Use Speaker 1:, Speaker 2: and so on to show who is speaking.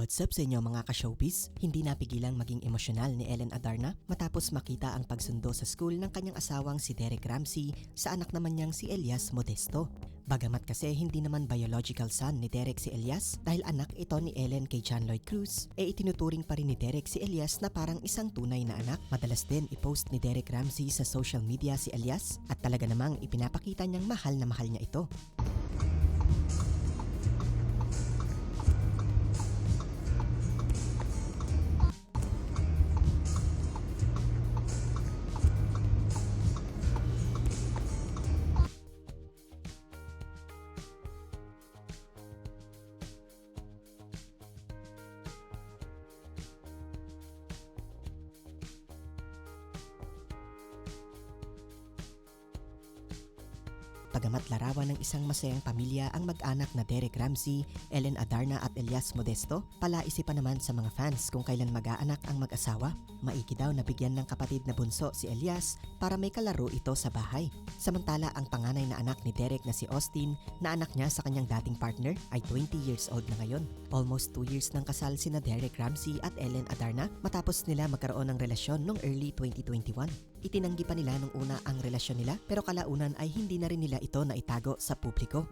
Speaker 1: What's up sa inyo mga ka-showbiz? Hindi napigilang maging emosyonal ni Ellen Adarna matapos makita ang pagsundo sa school ng kanyang asawang si Derek Ramsey sa anak naman niyang si Elias Modesto. Bagamat kasi hindi naman biological son ni Derek si Elias dahil anak ito ni Ellen kay John Lloyd Cruz, e itinuturing pa rin ni Derek si Elias na parang isang tunay na anak. Madalas din i-post ni Derek Ramsey sa social media si Elias at talaga namang ipinapakita niyang mahal na mahal niya ito. Pagamat larawan ng isang masayang pamilya ang mag-anak na Derek Ramsey, Ellen Adarna at Elias Modesto, palaisipan naman sa mga fans kung kailan mag-aanak ang mag-asawa. Maiki daw na bigyan ng kapatid na bunso si Elias para may kalaro ito sa bahay. Samantala ang panganay na anak ni Derek na si Austin na anak niya sa kanyang dating partner ay 20 years old na ngayon. Almost 2 years nang kasal sina Derek Ramsey at Ellen Adarna matapos nila magkaroon ng relasyon noong early 2021. Itinanggi pa nila nung una ang relasyon nila pero kalaunan ay hindi na rin nila ito na itago sa publiko.